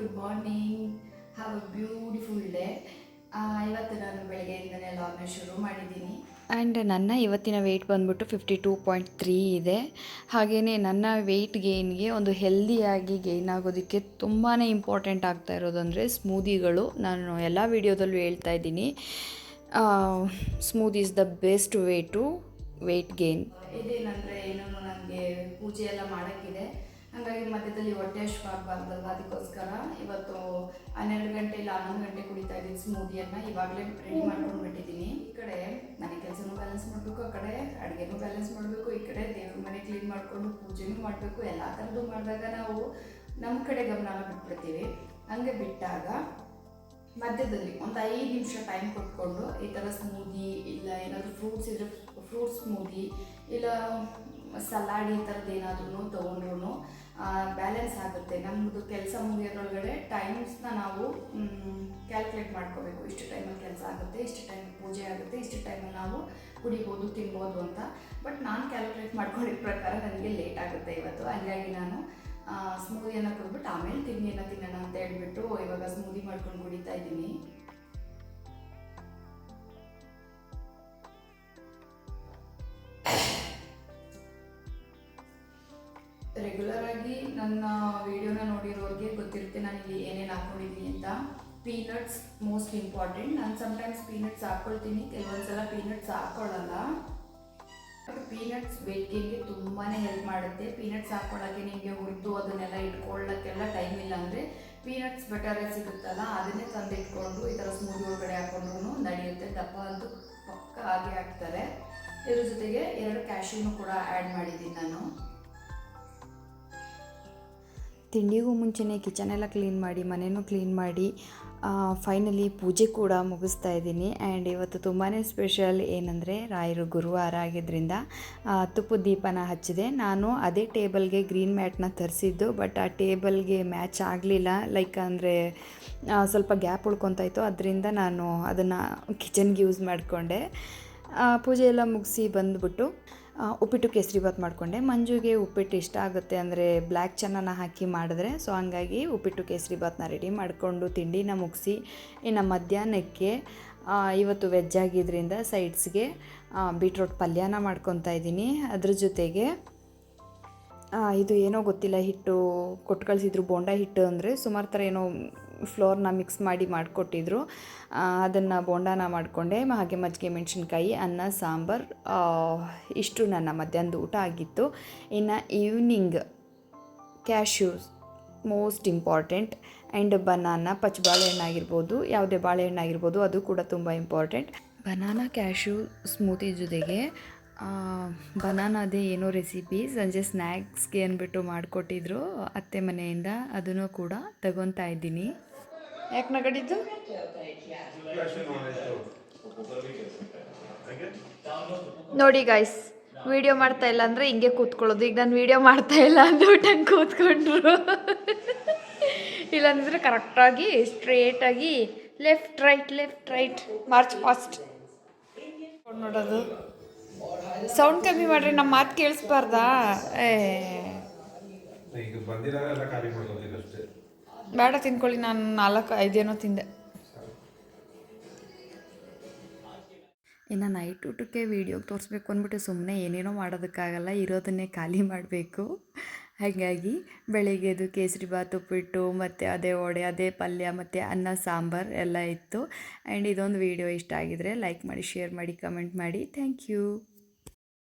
Good morning have a beautiful day ಇವತ್ತು ನಾನು ಬೆಳಗ್ಗೆಯಿಂದನೇ ಲಾಗ್ನ ಶುರು ಮಾಡಿದ್ದೀನಿ. ಆ್ಯಂಡ್ ನನ್ನ ಇವತ್ತಿನ ವೆಯ್ಟ್ ಬಂದ್ಬಿಟ್ಟು ಫಿಫ್ಟಿ ಟೂ ಪಾಯಿಂಟ್ ತ್ರೀ ಇದೆ. ಹಾಗೆಯೇ ನನ್ನ ವೆಯ್ಟ್ ಗೇನ್ಗೆ ಒಂದು ಹೆಲ್ದಿಯಾಗಿ ಗೇನ್ ಆಗೋದಕ್ಕೆ ತುಂಬಾ ಇಂಪಾರ್ಟೆಂಟ್ ಆಗ್ತಾ ಇರೋದಂದರೆ ಸ್ಮೂದಿಗಳು ನಾನು ಎಲ್ಲ ವೀಡಿಯೋದಲ್ಲೂ ಹೇಳ್ತಾ ಇದ್ದೀನಿ. Smoothie is the best way to weight gain ಇದೇನಂದರೆ ಏನೋ ನನಗೆ ಪೂಜೆ ಎಲ್ಲ ಮಾಡೋಕ್ಕಿದೆ. ಹಾಗಾಗಿ ಮಧ್ಯದಲ್ಲಿ ಹೊಟ್ಟೆ ಆಗಬಾರ್ದಲ್ವ ಅದಕ್ಕೋಸ್ಕರ ಇವತ್ತು ಹನ್ನೆರಡು ಗಂಟೆ ಇಲ್ಲ ಹನ್ನೊಂದು ಗಂಟೆ ಕುಡಿತಾ ಇದ್ದೀನಿ ಸ್ಮೂದಿಯನ್ನು. ಇವಾಗಲೇ ರೆಡಿ ಮಾಡ್ಕೊಂಡು ಬಿಟ್ಟಿದ್ದೀನಿ ಈ ಕಡೆ ಮನೆ ಕೆಲಸನೂ ಬ್ಯಾಲೆನ್ಸ್ ಮಾಡಬೇಕು ಆ ಕಡೆ ಅಡುಗೆನೂ ಬ್ಯಾಲೆನ್ಸ್ ಮಾಡಬೇಕು ಈ ಕಡೆ ದೇವ್ರ ಮನೆ ಕ್ಲೀನ್ ಮಾಡಿಕೊಂಡು ಪೂಜೆನೂ ಮಾಡಬೇಕು. ಎಲ್ಲ ಥರದ್ದು ಮಾಡಿದಾಗ ನಾವು ನಮ್ಮ ಕಡೆ ಗಮನ ಬಿಟ್ಬಿಡ್ತೀವಿ. ಹಂಗೆ ಬಿಟ್ಟಾಗ ಮಧ್ಯದಲ್ಲಿ ಒಂದು ಐದು ನಿಮಿಷ ಟೈಮ್ ಕೊಟ್ಕೊಂಡು ಈ ಥರ ಸ್ಮೂದಿ ಇಲ್ಲ ಏನಾದರೂ ಫ್ರೂಟ್ಸ್ ಇದ್ರೆ ಫ್ರೂಟ್ಸ್ ಸ್ಮೂದಿ ಇಲ್ಲ ಸಲಾಡ್ ಥರದ್ದು ಏನಾದ್ರೂ ತೊಗೊಂಡ್ರು ಬ್ಯಾಲೆನ್ಸ್ ಆಗುತ್ತೆ. ನಮ್ಮದು ಕೆಲಸ ಮುಗಿಯೋದ್ರೊಳಗಡೆ ಟೈಮ್ಸ್ನ ನಾವು ಕ್ಯಾಲ್ಕುಲೇಟ್ ಮಾಡ್ಕೋಬೇಕು. ಇಷ್ಟು ಟೈಮಲ್ಲಿ ಕೆಲಸ ಆಗುತ್ತೆ, ಇಷ್ಟು ಟೈಮ್ ಪೂಜೆ ಆಗುತ್ತೆ, ಇಷ್ಟು ಟೈಮಲ್ಲಿ ನಾವು ಕುಡಿಬೋದು, ತಿನ್ಬೋದು ಅಂತ. ಬಟ್ ನಾನು ಕ್ಯಾಲ್ಕುಲೇಟ್ ಮಾಡ್ಕೊಂಡಿದ್ದ ಪ್ರಕಾರ ನನಗೆ ಲೇಟ್ ಆಗುತ್ತೆ ಇವತ್ತು. ಹಂಗಾಗಿ ನಾನು ಸ್ಮೂದಿಯನ್ನು ಕುಡ್ಬಿಟ್ಟು ಆಮೇಲೆ ತಿಂಡಿಯನ್ನು ತಿನ್ನೋಣ ಅಂತ ಹೇಳ್ಬಿಟ್ಟು ಇವಾಗ ಸ್ಮೂದಿ ಮಾಡ್ಕೊಂಡು ಕುಡಿತಾ ಇದ್ದೀನಿ. ರೆಗ್ಯುಲರ್ ಆಗಿ ನನ್ನ ವಿಡಿಯೋನ ನೋಡಿರೋರಿಗೆ ಗೊತ್ತಿರುತ್ತೆ ನಾನು ಇಲ್ಲಿ ಏನೇನು ಹಾಕೊಂಡಿದ್ದೀನಿ ಅಂತ. ಪೀನಟ್ಸ್ ಮೋಸ್ಟ್ ಇಂಪಾರ್ಟೆಂಟ್ ನಾನು ಸಮ್ಟೈಮ್ಸ್ ಪೀನಟ್ಸ್ ಹಾಕ್ಕೊಳ್ತೀನಿ ಕೆಲವೊಂದು ಸಲ ಪೀನಟ್ಸ್ ಹಾಕ್ಕೊಳ್ಳಲ್ಲ ಪೀನಟ್ಸ್ ವೆಯ್ಟಿಂಗ್ಗೆ ತುಂಬಾ ಹೆಲ್ಪ್ ಮಾಡುತ್ತೆ. ಪೀನಟ್ಸ್ ಹಾಕ್ಕೊಳ್ಳೋಕ್ಕೆ ನಿಮಗೆ ಹುರಿದು ಅದನ್ನೆಲ್ಲ ಇಟ್ಕೊಳ್ಳೋಕ್ಕೆಲ್ಲ ಟೈಮ್ ಇಲ್ಲ ಅಂದರೆ ಪೀನಟ್ಸ್ ಬೆಟರೇ ಸಿಗುತ್ತಲ್ಲ, ಅದನ್ನೇ ತಂದು ಇಟ್ಕೊಂಡು ಈ ಥರ ಸ್ಮೂದಿ ಒಳಗಡೆ ಹಾಕ್ಕೊಂಡ್ರು ನಡೆಯುತ್ತೆ. ದಪ್ಪ ಅಂತ ಪಕ್ಕ ಹಾಗೆ ಹಾಕ್ತಾರೆ. ಇದ್ರ ಜೊತೆಗೆ ಎರಡು ಕ್ಯಾಶ್ಯೂನು ಕೂಡ ಆ್ಯಡ್ ಮಾಡಿದ್ದೀನಿ ನಾನು. ತಿಂಡಿಗೂ ಮುಂಚೆನೇ ಕಿಚನ್ ಎಲ್ಲ ಕ್ಲೀನ್ ಮಾಡಿ ಮನೆಯೂ ಕ್ಲೀನ್ ಮಾಡಿ ಫೈನಲಿ ಪೂಜೆ ಕೂಡ ಮುಗಿಸ್ತಾ ಇದ್ದೀನಿ. ಆ್ಯಂಡ್ ಇವತ್ತು ತುಂಬಾ ಸ್ಪೆಷಲ್ ಏನಂದರೆ ರಾಯರು ಗುರುವಾರ ಆಗಿದ್ದರಿಂದ ತುಪ್ಪು ತುಪ್ಪದ ದೀಪನ ಹಚ್ಚಿದೆ. ನಾನು ಅದೇ ಟೇಬಲ್ಗೆ ಗ್ರೀನ್ ಮ್ಯಾಟ್ನ ತರಿಸಿದ್ದು ಬಟ್ ಆ ಟೇಬಲ್ಗೆ ಮ್ಯಾಚ್ ಆಗಲಿಲ್ಲ. ಲೈಕ್ ಅಂದರೆ ಸ್ವಲ್ಪ ಗ್ಯಾಪ್ ಉಳ್ಕೊತಾಯಿತ್ತು ಅದರಿಂದ ನಾನು ಅದನ್ನು ಕಿಚನ್ಗೆ ಯೂಸ್ ಮಾಡಿಕೊಂಡೆ. ಪೂಜೆ ಎಲ್ಲ ಮುಗಿಸಿ ಬಂದುಬಿಟ್ಟು ಉಪ್ಪಿಟ್ಟು ಕೇಸರಿಬಾತ್ ಮಾಡಿಕೊಂಡೆ. ಮಂಜುಗೆ ಉಪ್ಪಿಟ್ಟು ಇಷ್ಟ ಆಗುತ್ತೆ ಅಂದರೆ ಬ್ಲ್ಯಾಕ್ ಚೆನ್ನನ ಹಾಕಿ ಮಾಡಿದ್ರೆ, ಸೊ ಹಂಗಾಗಿ ಉಪ್ಪಿಟ್ಟು ಕೇಸರಿಬಾತ್ನ ರೆಡಿ ಮಾಡಿಕೊಂಡು ತಿಂಡಿನ ಮುಗಿಸಿ, ಇನ್ನು ಮಧ್ಯಾಹ್ನಕ್ಕೆ ಇವತ್ತು ವೆಜ್ ಆಗಿದ್ದರಿಂದ ಸೈಡ್ಸ್ಗೆ ಬೀಟ್ರೋಟ್ ಪಲ್ಯನ ಮಾಡ್ಕೊತಾ ಇದ್ದೀನಿ. ಅದ್ರ ಜೊತೆಗೆ ಇದು ಏನೋ ಗೊತ್ತಿಲ್ಲ, ಹಿಟ್ಟು ಕೊಟ್ಟು ಕಳಿಸಿದ್ರು, ಬೋಂಡ ಹಿಟ್ಟು ಅಂದರೆ ಸುಮಾರು ಥರ ಏನೋ ಫ್ಲೋರ್ನ ಮಿಕ್ಸ್ ಮಾಡಿ ಮಾಡಿಕೊಟ್ಟಿದ್ರು. ಅದನ್ನು ಬೋಂಡಾನ ಮಾಡಿಕೊಂಡೆ. ಹಾಗೆ ಮಜ್ಜಿಗೆ ಮೆಣಸಿನ್ಕಾಯಿ, ಅನ್ನ, ಸಾಂಬಾರು ಇಷ್ಟು ನನ್ನ ಮಧ್ಯಾಹ್ನದ ಊಟ ಆಗಿತ್ತು. ಇನ್ನು evening cashews most important and banana ಪಚ್ಚ ಬಾಳೆಹಣ್ಣಾಗಿರ್ಬೋದು ಯಾವುದೇ ಬಾಳೆಹಣ್ಣು ಆಗಿರ್ಬೋದು, ಅದು ಕೂಡ ತುಂಬ ಇಂಪಾರ್ಟೆಂಟ್ ಬನಾನಾ ಕ್ಯಾಶ್ಯೂ ಸ್ಮೂತಿ ಜೊತೆಗೆ ಬನಾನಾದೇ ಏನೋ ರೆಸಿಪಿ ಸಂಜೆ ಸ್ನ್ಯಾಕ್ಸ್ಗೆ ಅಂದ್ಬಿಟ್ಟು ಮಾಡಿಕೊಟ್ಟಿದ್ರು. ಅತ್ತೆ ಮನೆಯಿಂದ ಅದನ್ನು ಕೂಡ ತಗೊತಾ ಇದ್ದೀನಿ. ಯಾಕೆ ನಗಡಿದ್ದು? ನೋಡಿ ಗಾಯ್ಸ್ ವಿಡಿಯೋ ಮಾಡ್ತಾ ಇಲ್ಲ ಅಂದರೆ ಹಿಂಗೆ ಕೂತ್ಕೊಳ್ಳೋದು. ಈಗ ನಾನು ವಿಡಿಯೋ ಮಾಡ್ತಾ ಇಲ್ಲ ಅಂದ್ಬಿಟ್ಟು ಹಂಗೆ ಕೂತ್ಕೊಂಡ್ರು. ಇಲ್ಲಾಂದರೆ ಕರೆಕ್ಟಾಗಿ ಸ್ಟ್ರೇಟಾಗಿ left right left right march fast ನೋಡೋದು. ಸೌಂಡ್ ಕಮ್ಮಿ ಮಾಡ್ರಿ ನಮ್ಮ ಮಾತು ಕೇಳಿಸ್ಬಾರ್ದಾ? ಏ ಈಗ ಬಂದಿರೋ ಎಲ್ಲ ಖಾಲಿ ಮಾಡ್ಕೊತೀನಿ ಅಷ್ಟೇ ಬೇಡ ತಿನ್ಕೊಳ್ಳಿ, ನಾನು ನಾಲ್ಕು ಐದೇನೋ ತಿಂದೆ. ಇನ್ನು ನೈಟ್ ಊಟಕ್ಕೆ ವೀಡಿಯೋಗೆ ತೋರಿಸ್ಬೇಕು ಅಂದ್ಬಿಟ್ಟು ಸುಮ್ಮನೆ ಏನೇನೋ ಮಾಡೋದಕ್ಕಾಗಲ್ಲ, ಇರೋದನ್ನೇ ಖಾಲಿ ಮಾಡಬೇಕು. ಹಾಗಾಗಿ ಬೆಳಿಗ್ಗೆದು ಕೇಸರಿ ಬಾತ್ ಉಪ್ಪಿಟ್ಟು, ಮತ್ತು ಅದೇ ವಡೆ, ಅದೇ ಪಲ್ಯ, ಮತ್ತು ಅನ್ನ, ಸಾಂಬಾರು ಎಲ್ಲ ಇತ್ತು. ಆ್ಯಂಡ್ ಇದೊಂದು ವೀಡಿಯೋ ಇಷ್ಟ ಆಗಿದರೆ ಲೈಕ್ ಮಾಡಿ ಶೇರ್ ಮಾಡಿ ಕಮೆಂಟ್ ಮಾಡಿ. Thank you